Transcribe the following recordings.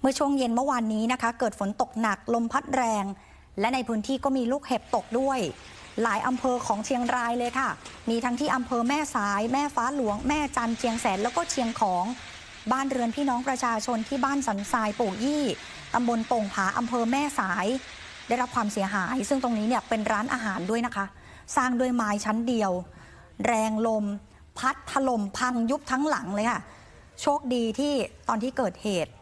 เมื่อช่วงเย็นเมื่อวานนี้นะคะ เกิดฝนตกหนักลมพัดแรง และในพื้นที่ก็มีลูกเห็บตกด้วย หลายอำเภอของเชียงรายเลยค่ะ มีทั้งที่อำเภอแม่สาย แม่ฟ้าหลวง แม่จันเชียงแสนแล้วก็เชียงของบ้านเรือนพี่น้องประชาชนที่บ้านสันทรายปู่ยี่ตำบลโป่งผาอำเภอแม่สาย ได้รับความเสียหาย ซึ่งตรงนี้เนี่ยเป็นร้านอาหารด้วยนะคะ สร้างด้วยไม้ชั้นเดียว แรงลม พัดถล่มพังยุบทั้งหลังเลยค่ะ โชคดีที่ตอนที่เกิดเหตุ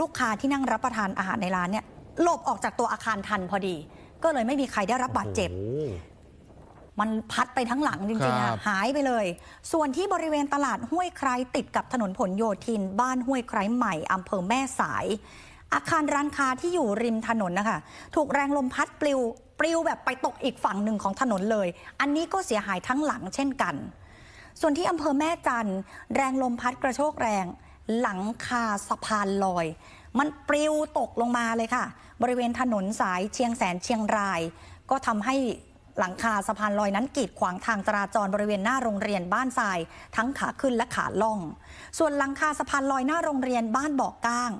ลูกค้าที่นั่งรับประทานอาหารในร้านเนี่ยหลบออกจากตัวอาคารทันพอดี ก็เลยไม่มีใครได้รับบาดเจ็บโอ้โหมันพัดไปทั้งหลังจริงๆครัอะบหายไปเลย ส่วนที่บริเวณตลาดห้วยไคร้ติดกับถนนผลโยธิน บ้านห้วยไคร้ใหม่อำเภอแม่สาย อาคารร้านค้าที่อยู่ริมถนนนะคะ ถูกแรงลมพัดปลิวปลิวแบบไปตกอีกฝั่งหนึ่งของถนนเลย อันนี้ก็เสียหายทั้งหลังเช่นกัน ส่วนที่อำเภอแม่จันทร์แรงลมพัดกระโชกแรง หลังคาสะพานลอย มันปลิวตกลงมาเลยค่ะ บริเวณถนนสายเชียงแสนเชียงราย ก็ทำให้หลังคาสะพานลอยนั้นกีดขวางทางจราจรบริเวณหน้าโรงเรียนบ้านทราย ทั้งขาขึ้นและขาล่อง ส่วนหลังคาสะพานลอยหน้าโรงเรียนบ้านบอกก้าง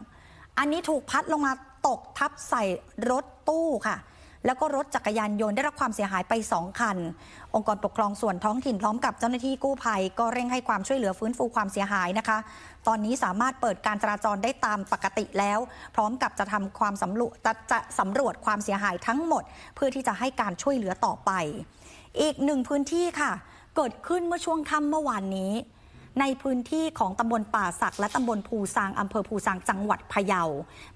อันนี้ถูกพัดลงมาตกทับใส่รถตู้ค่ะ แล้วก็รถจักรยานยนต์ได้รับความเสียหายไป 2 คัน องค์กรปกครองส่วนท้องถิ่นพร้อมกับเจ้าหน้าที่กู้ภัย ก็เร่งให้ความช่วยเหลือฟื้นฟูความเสียหายนะคะ ตอนนี้สามารถเปิดการจราจรได้ตามปกติแล้ว พร้อมกับจะทำความสำรวจจะสำรวจความเสียหายทั้งหมด เพื่อที่จะให้การช่วยเหลือต่อไป อีกหนึ่งพื้นที่ค่ะ เกิดขึ้นเมื่อช่วงค่ำเมื่อวานนี้ ในพื้นที่ของตำบลป่าสัก และตำบลภูซางอำเภอภูซางจังหวัดพะเยา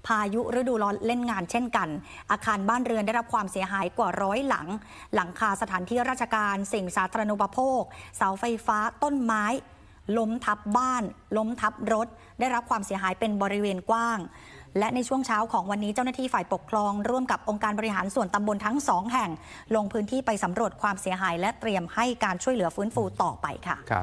พายุฤดูร้อนเล่นงานเช่นกัน อาคารบ้านเรือนได้รับความเสียหายกว่าร้อยหลัง หลังคาสถานที่ราชการ สิ่งสาธารณูปโภค เสาไฟฟ้าต้นไม้ล้มทับบ้าน ล้มทับรถ ได้รับความเสียหายเป็นบริเวณกว้าง และในช่วงเช้าของวันนี้เจ้าหน้าที่ฝ่ายปกครอง ร่วมกับองค์การบริหารส่วนตำบลทั้งสองแห่ง ลงพื้นที่ไปสำรวจความเสียหาย และเตรียมให้การช่วยเหลือฟื้นฟูต่อไปค่ะครับ